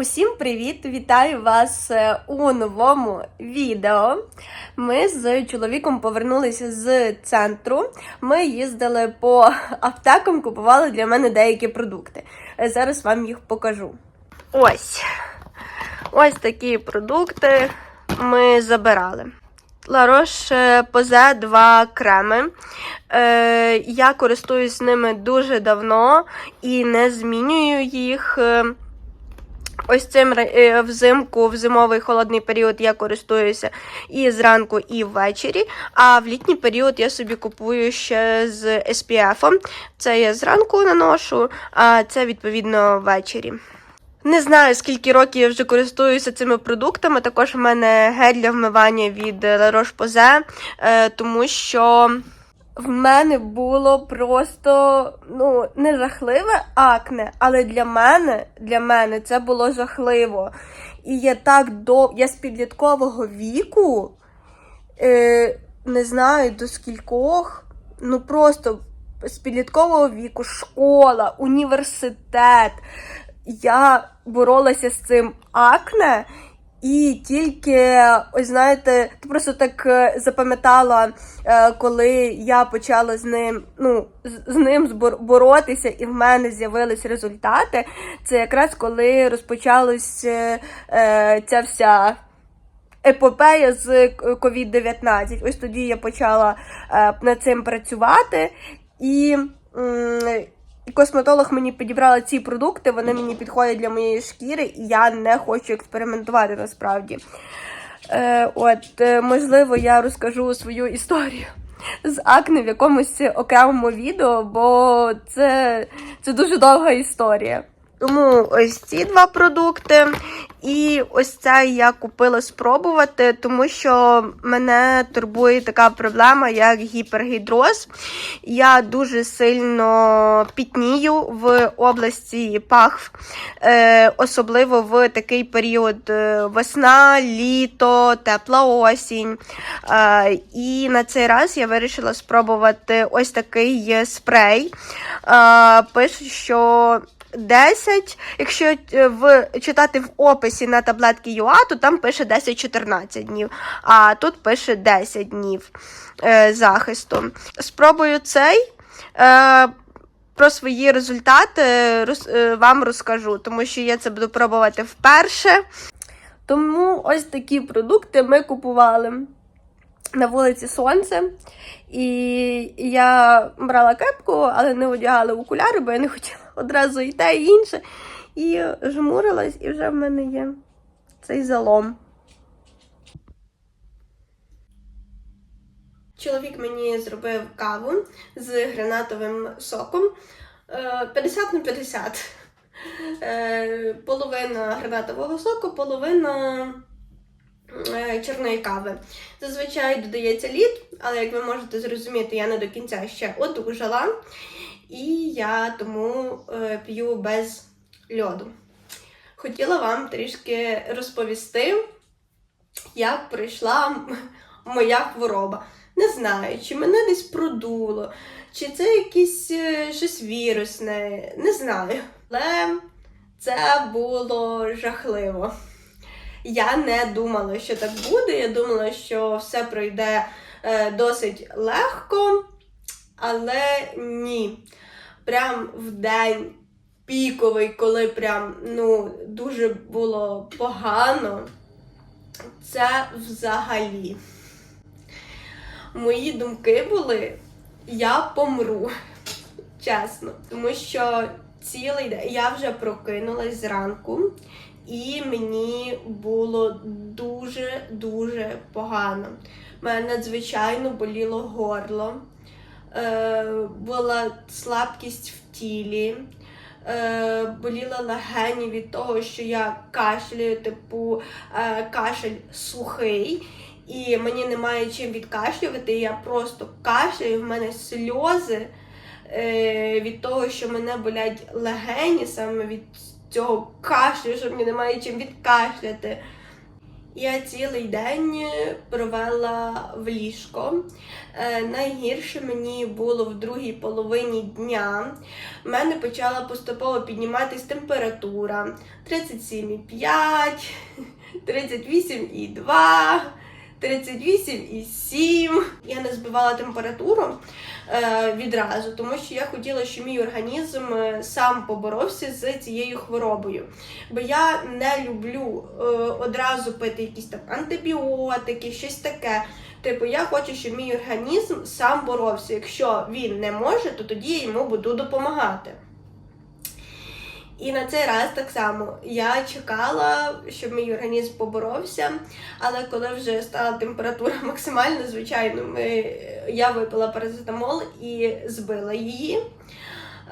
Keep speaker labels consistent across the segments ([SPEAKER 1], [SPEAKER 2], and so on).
[SPEAKER 1] Усім привіт! Вітаю вас е, у новому відео. Ми з чоловіком повернулися з центру. Ми їздили по аптекам, купували для мене деякі продукти. Е, Зараз вам їх покажу. Ось. Ось такі продукти ми забирали. Ларош Позе два креми. Е, я користуюсь ними дуже давно і не змінюю їх. Ось цим е, взимку, в зимовий холодний період я користуюся і зранку, і ввечері. А в літній період я собі купую ще з SPF. Це я зранку наношу, а це відповідно ввечері. Не знаю, скільки років я вже користуюся цими продуктами. Також в мене гель для вмивання від La Roche-Posay, е, тому що в мене було просто ну не жахливе акне, але для мене для мене це було жахливо. І я так до я з підліткового віку е, не знаю до скількох, ну просто з підліткового віку, школа, університет. Я боролася з цим акне. І тільки, ось знаєте, просто так е, запам'ятала, е, коли я почала з ним, ну, з- ним боротися, і в мене з'явились результати. Це якраз коли розпочалась е, ця вся епопея з COVID-19. Ось тоді я почала над цим працювати. І косметолог мені підібрала ці продукти, вони мені підходять для моєї шкіри, і я не хочу експериментувати насправді. Е, от, е, можливо, я розкажу свою історію з акне в якомусь окремому відео, бо це, це дуже довга історія. Тому ось ці два продукти. І ось це я купила спробувати, тому що мене турбує така проблема, як гіпергідроз. Я дуже сильно пітнію в області пахв, е, особливо в такий період е, весна, літо, тепла осінь. Е, і на цей раз я вирішила спробувати ось такий спрей. Пише, що 10, якщо е, в, читати в описі на таблетки ЮА, то там пише 10-14 днів, а тут пише 10 днів е, захисту. Спробую цей. Е, про свої результати роз, е, вам розкажу, тому що я це буду пробувати вперше. Тому ось такі продукти ми купували на вулиці Сонце. І я брала кепку, але не одягала окуляри, бо я не хотіла одразу і те, і інше. І жмурилась, і вже в мене є цей залом. Чоловік мені зробив каву з гранатовим соком. Е, 50 на 50. Е, Половина гранатового соку, половина е, чорної кави. Зазвичай додається лід, але як ви можете зрозуміти, я не до кінця ще одужала. І я тому е, п'ю без льоду. Хотіла вам трішки розповісти, як пройшла моя хвороба. Не знаю, чи мене десь продуло, чи це якесь е, щось вірусне, не знаю. Але це було жахливо. Я не думала, що так буде. Я думала, що все пройде е, досить легко, але ні. Прям в день піковий, коли прям ну, дуже було погано. Це взагалі. Мої думки були, я помру. Чесно. Тому що цілий день я вже прокинулась зранку, і мені було дуже-дуже погано. У мене надзвичайно боліло горло, була слабкість в тілі, е, боліла легені від того, що я кашляю, типу е, кашель сухий. І мені немає чим відкашлювати, я просто кашляю, в мене сльози е, від того, що мене болять легені, саме від цього кашлю, що мені немає чим відкашляти. Я цілий день провела в ліжко. Е, Найгірше мені було в другій половині дня. У мене почала поступово підніматись температура 37,5, 38,2. 38,7. Я не збивала температуру е, відразу, тому що я хотіла, щоб мій організм е, сам поборовся з цією хворобою. Бо я не люблю е, одразу пити якісь там антибіотики, щось таке. Типу, я хочу, щоб мій організм сам боровся. Якщо він не може, то тоді я йому буду допомагати. І на цей раз так само я чекала, щоб мій організм поборовся. Але коли вже стала температура максимальна, звичайно, ми, я випила парацетамол і збила її.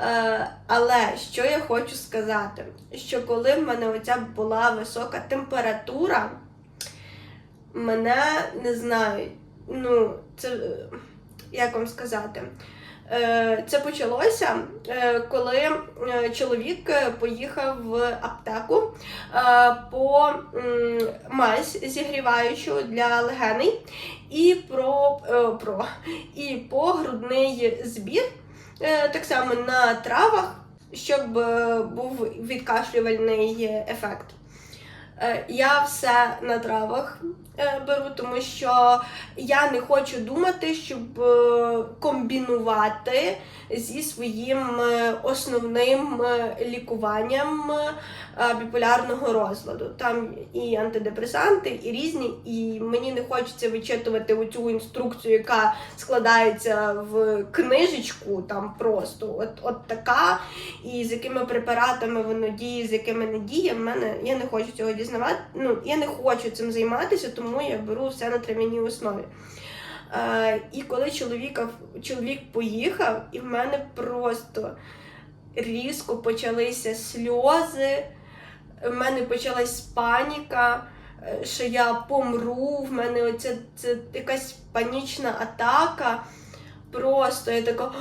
[SPEAKER 1] Е, але що я хочу сказати, що коли в мене оця була висока температура, мене не знаю, ну, це як вам сказати. Е, Це почалося, е, коли е, чоловік поїхав в аптеку по мазь зігріваючу для легеней і про, про і по грудний збір, так само на травах, щоб був відкашлювальний ефект. Е, Я все на травах е, беру, тому що я не хочу думати, щоб е, комбінувати зі своїм основним лікуванням біполярного розладу. Там і антидепресанти, і різні, і мені не хочеться вичитувати оцю інструкцію, яка складається в книжечку, там просто от, от така, і з якими препаратами воно діє, з якими не діє. В мене я не хочу цього дізнавати. Ну я не хочу цим займатися, тому я беру все на трав'яній основі. Е, і коли чоловіка, чоловік поїхав, і в мене просто різко почалися сльози, в мене почалась паніка, е, що я помру, в мене оця це якась панічна атака. Просто я така.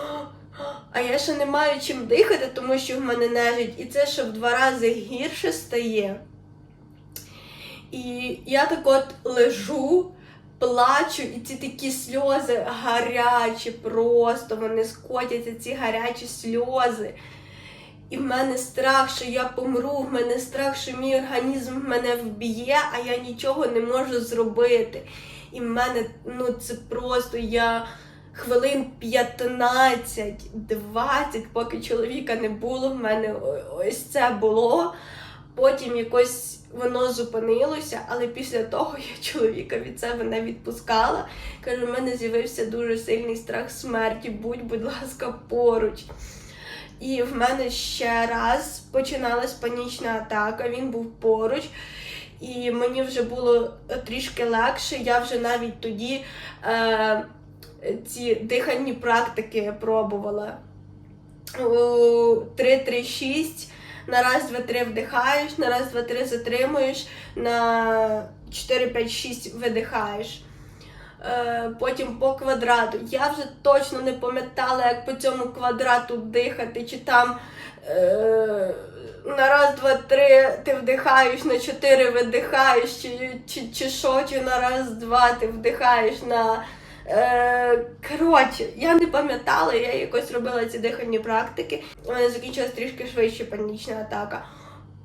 [SPEAKER 1] А я ще не маю чим дихати, тому що в мене нежить, і це ще в два рази гірше стає. І я так от лежу, плачу, і ці такі сльози гарячі, просто вони скотяться, ці гарячі сльози. І в мене страх, що я помру, в мене страх, що мій організм мене вб'є, а я нічого не можу зробити. І в мене, ну це просто я хвилин 15-20, поки чоловіка не було, в мене ось це було. Потім якось воно зупинилося, але після того я чоловіка від себе не відпускала. Кажу, в мене з'явився дуже сильний страх смерті. Будь, будь ласка, поруч. І в мене ще раз починалась панічна атака, він був поруч. І мені вже було трішки легше. Я вже навіть тоді е, ці дихальні практики пробувала. 3-3-6. На раз, два, три вдихаєш, на раз, два, три затримуєш, на 4, 5, 6 видихаєш. Е, потім по квадрату. Я вже точно не пам'ятала, як по цьому квадрату дихати, чи там е, на раз, два, три ти вдихаєш, на чотири видихаєш, чи, чи, чи що, чи на раз, два ти вдихаєш на. Е, коротше, я не пам'ятала, я якось робила ці дихальні практики. У мене закінчилась трішки швидше панічна атака.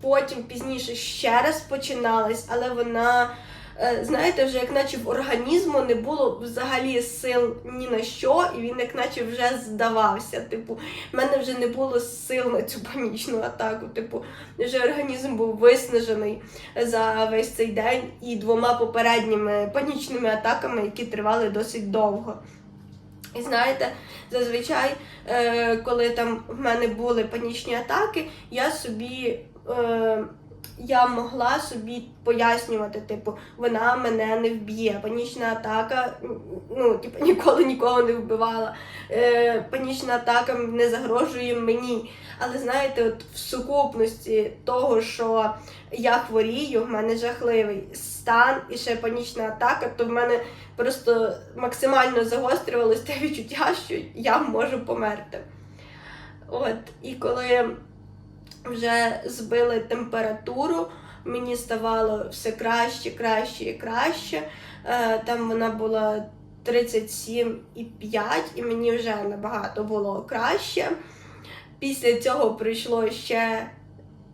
[SPEAKER 1] Потім пізніше ще раз починалась, але вона, знаєте, вже як наче в організму не було взагалі сил ні на що, і він як наче вже здавався. Типу, в мене вже не було сил на цю панічну атаку. Типу, вже організм був виснажений за весь цей день і двома попередніми панічними атаками, які тривали досить довго. І знаєте, зазвичай, е, коли там в мене були панічні атаки, я собі. Я могла собі пояснювати, типу, вона мене не вб'є. Панічна атака, ну, типу, ніколи нікого не вбивала. Е, панічна атака не загрожує мені. Але знаєте, от в сукупності того, що я хворію, в мене жахливий стан і ще панічна атака, то в мене просто максимально загострювалось те відчуття, що я можу померти. От, і коли вже збили температуру, мені ставало все краще, краще і краще. Е, Там вона була 37,5, і мені вже набагато було краще. Після цього пройшло ще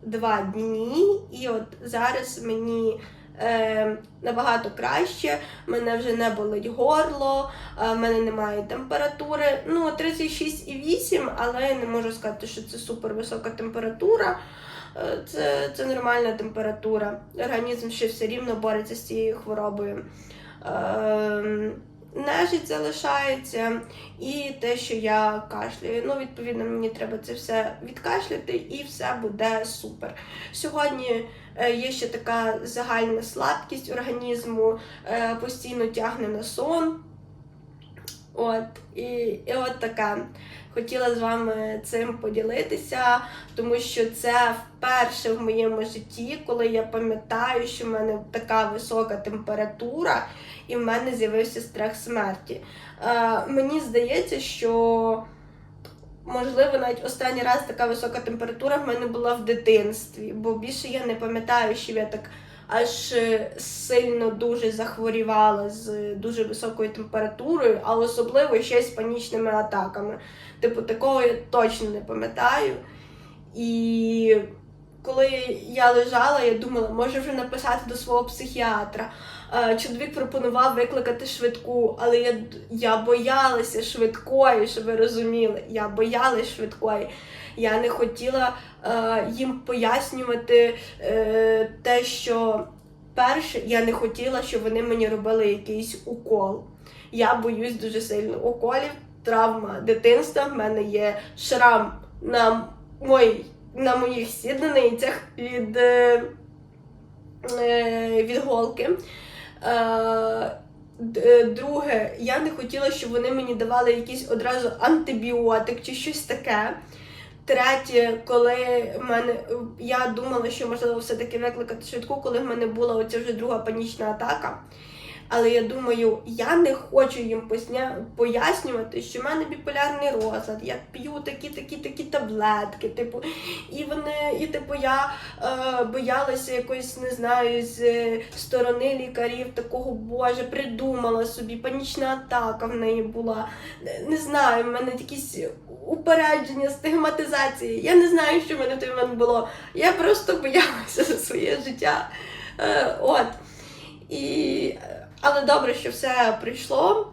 [SPEAKER 1] два дні, і от зараз мені е, набагато краще. Мене вже не болить горло, в мене немає температури. Ну, 36,8, але я не можу сказати, що це супер висока температура. Е, Це, це нормальна температура. Організм ще все рівно бореться з цією хворобою. Ем, Нежить залишається, і те, що я кашляю. Ну, відповідно, мені треба це все відкашляти, і все буде супер. Сьогодні е, є ще така загальна слабкість організму, е, постійно тягне на сон. От, і, і от така. Хотіла з вами цим поділитися, тому що це вперше в моєму житті, коли я пам'ятаю, що в мене така висока температура, і в мене з'явився страх смерті. Е, мені здається, що можливо навіть останній раз така висока температура в мене була в дитинстві, бо більше я не пам'ятаю, що я так аж е, сильно дуже захворівала з дуже високою температурою, а особливо ще з панічними атаками. Типу, такого я точно не пам'ятаю. І коли я лежала, я думала, може вже написати до свого психіатра. Е, Чоловік пропонував викликати швидку, але я, я боялася швидкої, щоб ви розуміли. Я боялась швидкої. Я не хотіла е, їм пояснювати е, те, що перше, я не хотіла, щоб вони мені робили якийсь укол. Я боюсь дуже сильно уколів, травма дитинства. В мене є шрам на, мої, на моїх сідницях від, е, е, від голки. Е, е, Друге, я не хотіла, щоб вони мені давали якийсь одразу антибіотик чи щось таке. Третє, коли в мене я думала, що можливо все-таки викликати швидку, коли в мене була оця вже друга панічна атака. Але я думаю, я не хочу їм пояснювати, що в мене біполярний розлад, я п'ю такі, такі, такі таблетки. Типу, і вони, і типу, я е, боялася якоїсь, не знаю, з е, сторони лікарів такого Боже, придумала собі, панічна атака в неї була. Не, знаю, в мене якісь упередження, стигматизації. Я не знаю, що в мене в той момент було. Я просто боялася за своє життя. Е, от. І... Але добре, що все прийшло.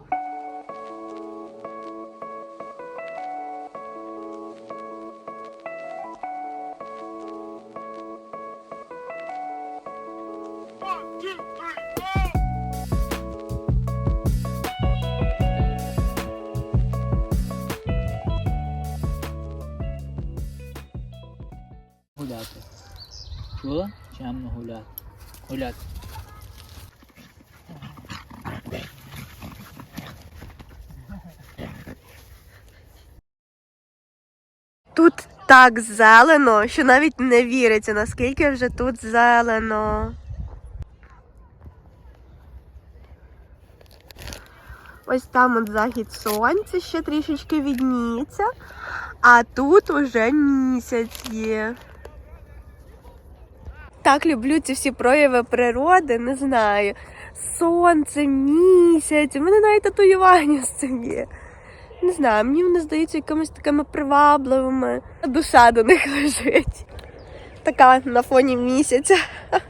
[SPEAKER 2] Гуляти. Чула? Чемно гуляти. Гуляти.
[SPEAKER 1] Тут так зелено, що навіть не віриться, наскільки вже тут зелено. Ось там от захід сонця ще трішечки відніється, а тут уже місяць є. Так люблю ці всі прояви природи, не знаю. Сонце, місяць. У мене навіть татуювання з цим є. Не знаю, мені вони здаються якимись такими привабливими. Душа до них лежить. Така на фоні місяця.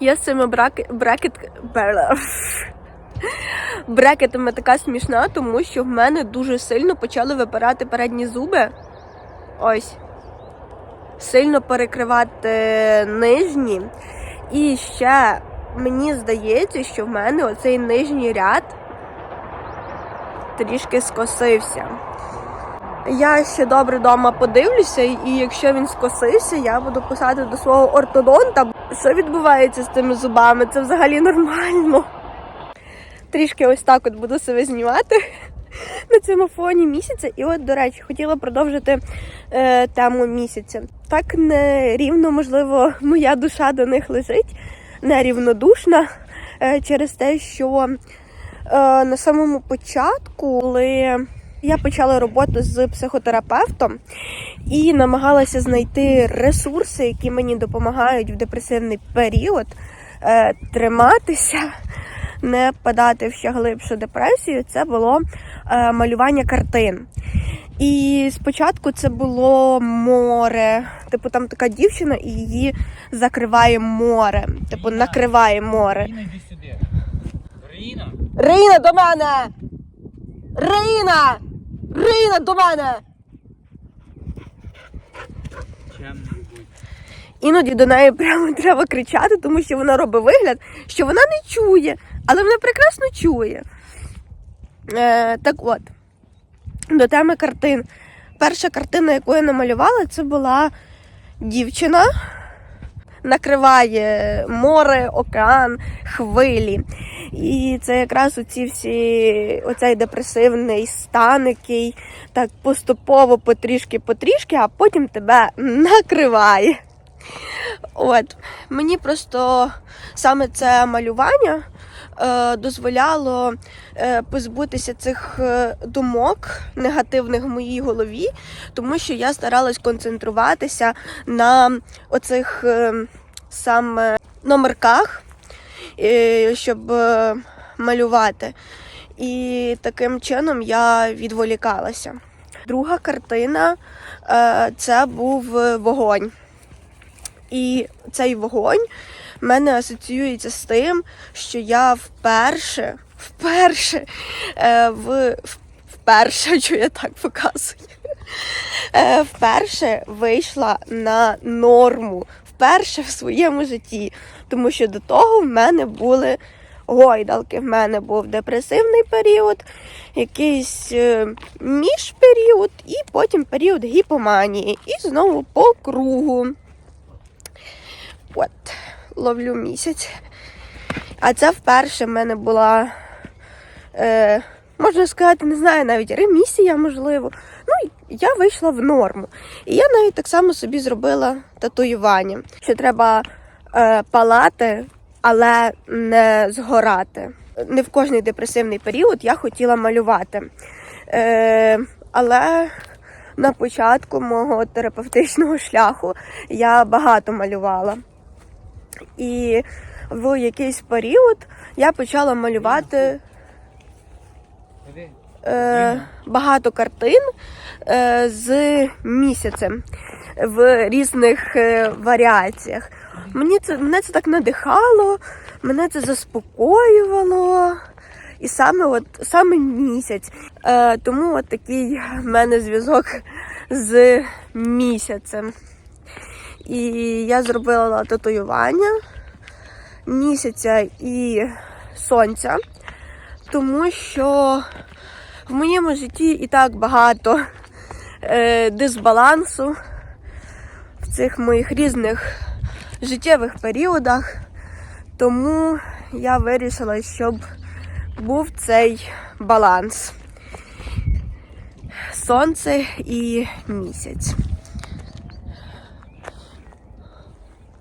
[SPEAKER 1] Я з цими брак... брекет... брекетами така смішна, тому що в мене дуже сильно почали випирати передні зуби. Ось. Сильно перекривати нижні. І ще мені здається, що в мене оцей нижній ряд трішки скосився. Я ще добре вдома подивлюся, і якщо він скосився, я буду писати до свого ортодонта. Що відбувається з тими зубами? Це взагалі нормально. Трішки ось так от буду себе знімати на цьому фоні місяця. І от, до речі, хотіла продовжити е, тему місяця. Так нерівно, можливо, моя душа до них лежить, нерівнодушна е, через те, що на самому початку, коли Я почала роботу з психотерапевтом і намагалася знайти ресурси, які мені допомагають в депресивний період е, триматися, не впадати в ще глибшу депресію. Це було е, малювання картин. І спочатку це було море. Типу, там така дівчина, і її закриває море. Типу, накриває море.
[SPEAKER 2] Ріна. Ріна!
[SPEAKER 1] Рина до мене! Рина! Рина до мене!
[SPEAKER 2] Чемно будь.
[SPEAKER 1] Іноді до неї прямо треба кричати, тому що вона робить вигляд, що вона не чує, але вона прекрасно чує. Е, так от, до теми картин. Перша картина, яку я намалювала, це була дівчина. Накриває море, океан, хвилі. І це якраз оці всі, оцей депресивний стан, який так поступово потрішки-потрішки, а потім тебе накриває. От мені просто саме це малювання е, дозволяло позбутися цих е, думок негативних в моїй голові, тому що я старалась концентруватися на оцих е, саме номерках, е, щоб е, малювати. І таким чином я відволікалася. Друга картина е, це був е, вогонь. І цей вогонь в мене асоціюється з тим, що я вперше, вперше, е, в, вперше, що я так показую, е, вперше вийшла на норму, вперше в своєму житті. Тому що до того в мене були гойдалки. В мене був депресивний період, якийсь е, міжперіод, і потім період гіпоманії. І знову по кругу. От, ловлю місяць. А це вперше в мене була, е, можна сказати, не знаю, навіть ремісія, можливо. Ну, я вийшла в норму. І я навіть так само собі зробила татуювання, що треба е, палати, але не згорати. Не в кожний депресивний період я хотіла малювати. Е, але на початку мого терапевтичного шляху я багато малювала. І в якийсь період я почала малювати. Е, багато картин е, з місяцем в різних е, варіаціях. Мені це, мене це так надихало, мене це заспокоювало. І саме от саме місяць. Е, тому от такий в мене зв'язок з місяцем. І я зробила татуювання місяця і сонця, тому що в моєму житті і так багато е, дисбалансу в цих моїх різних життєвих періодах. Тому я вирішила, щоб був цей баланс. Сонце і місяць.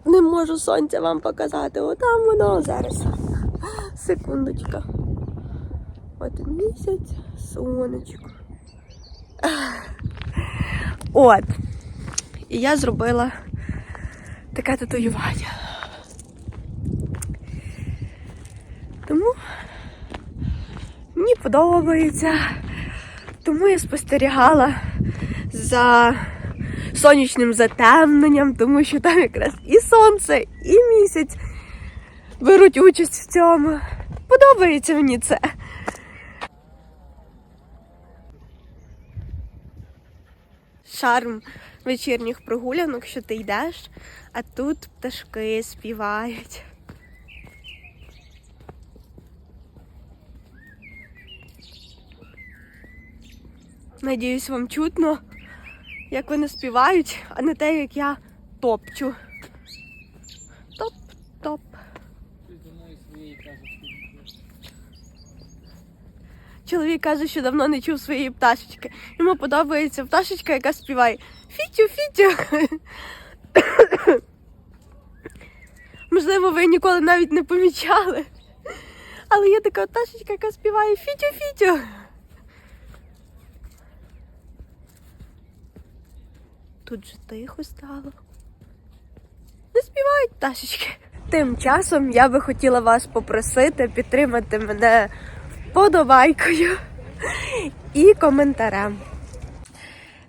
[SPEAKER 1] Не можу сонця вам показати. Отам воно зараз. Секундочка. От місяць, сонечко. От. І я зробила таке татуювання. Тому мені подобається. Тому я спостерігала за сонячним затемненням, тому що там якраз і сонце, і місяць беруть участь в цьому. Подобається мені це. Шарм вечірніх прогулянок, що ти йдеш, а тут пташки співають. Надіюсь, вам чутно, як вони співають, а не те, як я топчу. Чоловік каже, що давно не чув своєї пташечки. Йому подобається пташечка, яка співає фітю фітю. Можливо, ви ніколи навіть не помічали. Але є така пташечка, яка співає фітю фітю. Тут же тихо стало. Не співають пташечки. Тим часом я би хотіла вас попросити підтримати мене вподобайкою і коментарем.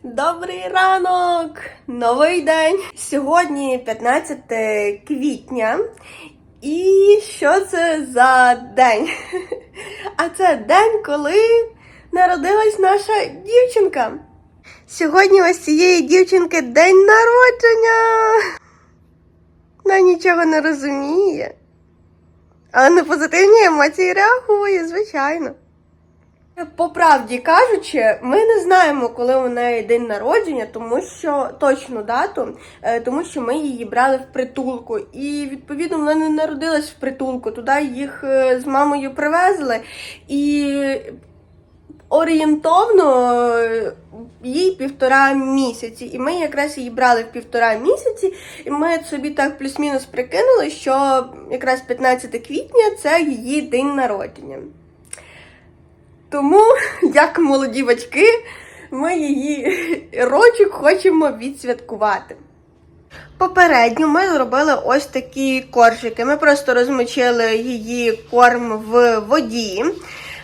[SPEAKER 1] Добрий ранок! Новий день! Сьогодні 15 квітня. І що це за день? А це день, коли народилась наша дівчинка. Сьогодні ось цієї дівчинки день народження. Вона нічого не розуміє. Але на позитивні емоції реагує, звичайно. По правді кажучи, ми не знаємо, коли у неї день народження, тому що точну дату, е, тому що ми її брали в притулку. І відповідно вона не народилась в притулку. Туди їх е, з мамою привезли. І орієнтовно е, їй півтора місяці. І ми якраз її брали в півтора місяці, і ми собі так плюс-мінус прикинули, що якраз 15 квітня це її день народження. Тому, як молоді батьки, ми її рочок хочемо відсвяткувати. Попередньо ми зробили ось такі коржики. Ми просто розмочили її корм в воді.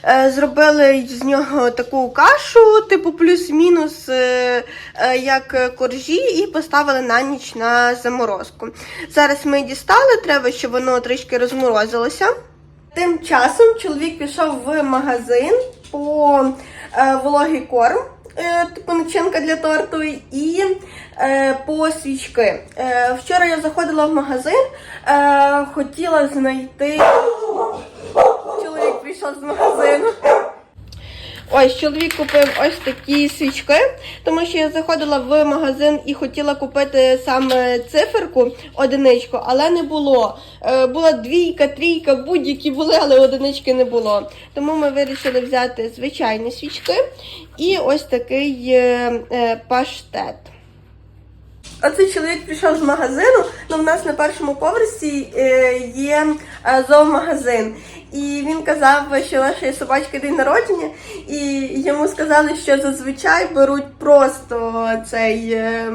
[SPEAKER 1] Е, Зробили з нього таку кашу, типу плюс-мінус, е, е, як коржі, і поставили на ніч на заморозку. Зараз ми дістали, треба, щоб воно трішки розморозилося. Тим часом чоловік пішов в магазин по вологий корм, типу начинка для торту, і е, по свічки. Е, вчора я заходила в магазин, е, хотіла знайти. Чоловік прийшов з магазину. Ось чоловік купив ось такі свічки, тому що я заходила в магазин і хотіла купити саме циферку, одиничку, але не було. Е, була двійка, трійка, будь-які були, але одинички не було. Тому ми вирішили взяти звичайні свічки і ось такий е, е, паштет. Оцей чоловік прийшов з магазину. Ну, в нас на першому поверсі е, є е, зоомагазин. І він казав, що нашої собачки день народження, і йому сказали, що зазвичай беруть просто цей е,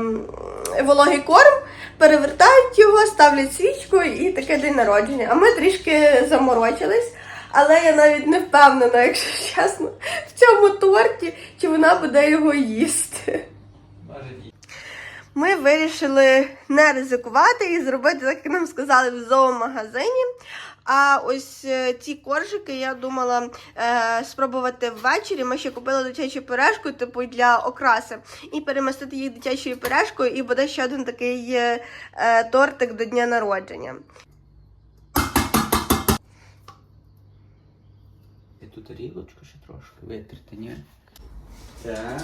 [SPEAKER 1] вологий корм, перевертають його, ставлять свічку і таке день народження. А ми трішки заморочились. Але я навіть не впевнена, якщо чесно, в цьому торті, чи вона буде його їсти. Ми вирішили не ризикувати і зробити, так як нам сказали в зоомагазині. А ось е, ці коржики я думала е, спробувати ввечері. Ми ще купили дитячу пюрешку, типу для окраси, і перемістити їх дитячою пюрешкою, і буде ще один такий е, е, тортик до дня народження.
[SPEAKER 2] Ти тут тарілочку ще трошки витерти, ні? Так.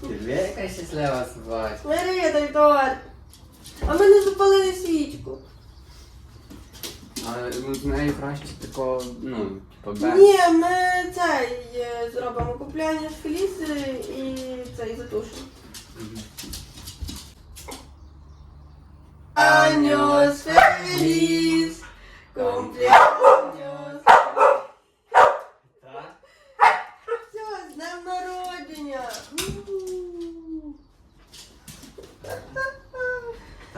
[SPEAKER 2] Ти яка щаслива собачка.
[SPEAKER 1] Бери той торт. А ми не запалили свічку.
[SPEAKER 2] Але ну, з нею краще такого, ну, типу, без.
[SPEAKER 1] Ні, ми цей е, зробимо купляння з фліси і цей затушимо. Años feliz, cumpleaños.
[SPEAKER 2] Так?
[SPEAKER 1] Все, з днем народження. У.
[SPEAKER 2] Так,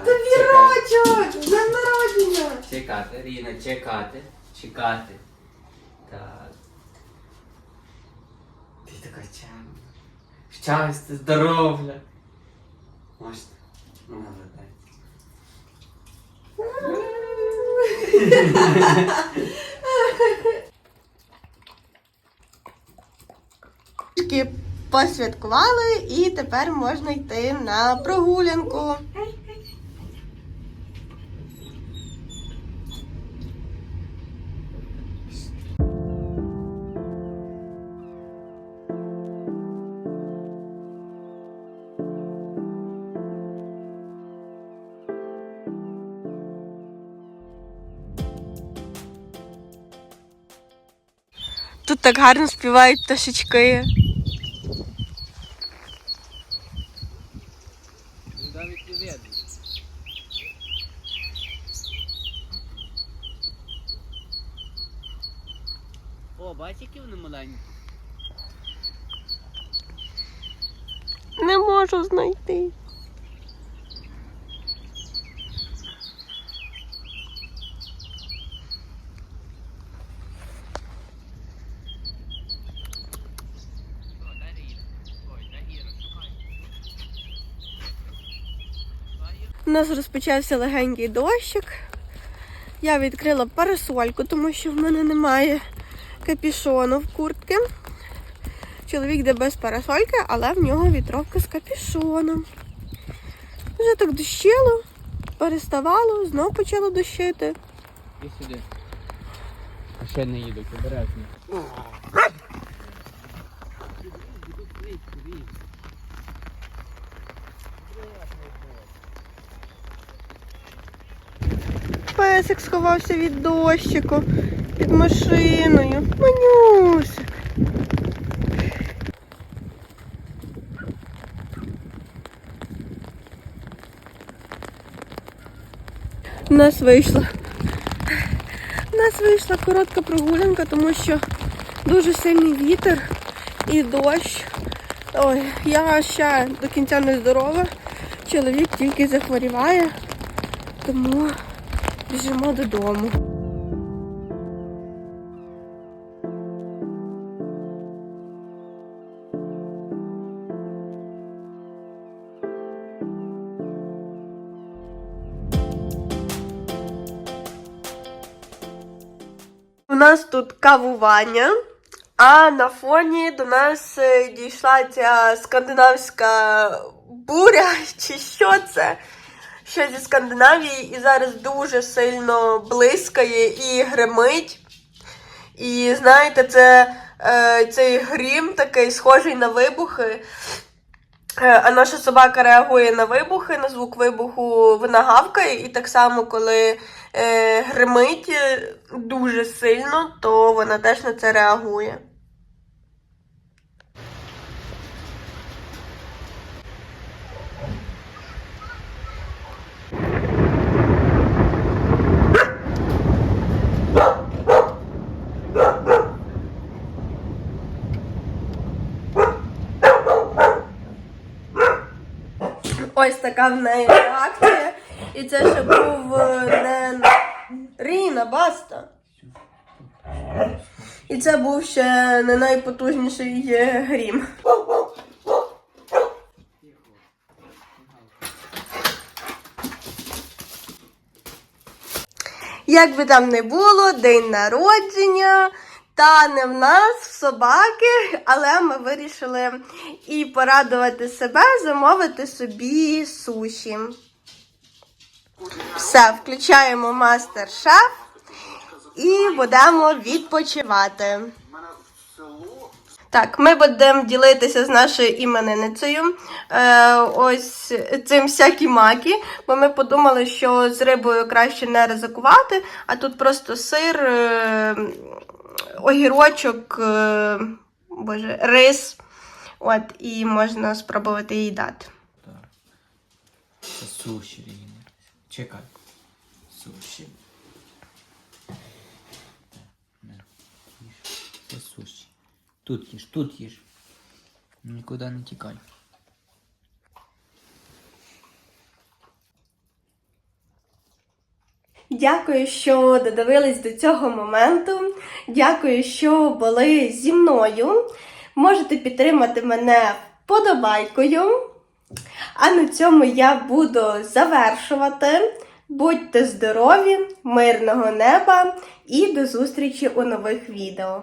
[SPEAKER 1] Це
[SPEAKER 2] чекати.
[SPEAKER 1] вірочок, з днем
[SPEAKER 2] Чекати, Ріна, чекати, чекати. Так. Ти така чемна. Щастя, здоров'я. Можна. Молодець.
[SPEAKER 1] Посвяткували і тепер можна йти на прогулянку. Тут так гарно співають пташечки.
[SPEAKER 2] Навіть не видно. О, бачиш, які вони маленькі?
[SPEAKER 1] Не можу знайти. У нас розпочався легенький дощик. Я відкрила парасольку, тому що в мене немає капішону в куртки. Чоловік йде без парасольки, але в нього вітровка з капішоном. Вже так дощило, переставало, знов почало дощити.
[SPEAKER 2] І сюди. А ще не їдуть, обережно.
[SPEAKER 1] Песик сховався від дощику під машиною. Манюсик. У нас вийшла. У нас вийшла коротка прогулянка, тому що дуже сильний вітер і дощ. Ой, я ще до кінця не здорова. Чоловік тільки захворіває, тому біжимо додому. У нас тут кавування, а на фоні до нас е, дійшла ця скандинавська буря, чи що це? Що зі Скандинавії, і зараз дуже сильно блискає і гримить. І знаєте, це е, цей грім такий схожий на вибухи. Е, А наша собака реагує на вибухи, на звук вибуху вона гавкає, і так само, коли е, гримить е, дуже сильно, то вона теж на це реагує. Ось така в неї реакція. І це ще був е, не Ріна, баста. І це був ще не найпотужніший е, грім. Як би там не було, день народження. Та не в нас, в собаки, але ми вирішили і порадувати себе, замовити собі суші. Все, включаємо мастер-шеф і будемо відпочивати. Так, ми будемо ділитися з нашою іменинницею. Е, ось цим всякі макі, бо ми подумали, що з рибою краще не ризикувати, а тут просто сир, е, огірочок, е, боже, рис. От, і можна спробувати її дати.
[SPEAKER 2] Так. Це суші, Ріна. Чекай. Суші. Це суші. Тут їж, тут їж. Нікуди не тікай.
[SPEAKER 1] Дякую, що додивились до цього моменту. Дякую, що були зі мною. Можете підтримати мене вподобайкою. А на цьому я буду завершувати. Будьте здорові, мирного неба і до зустрічі у нових відео.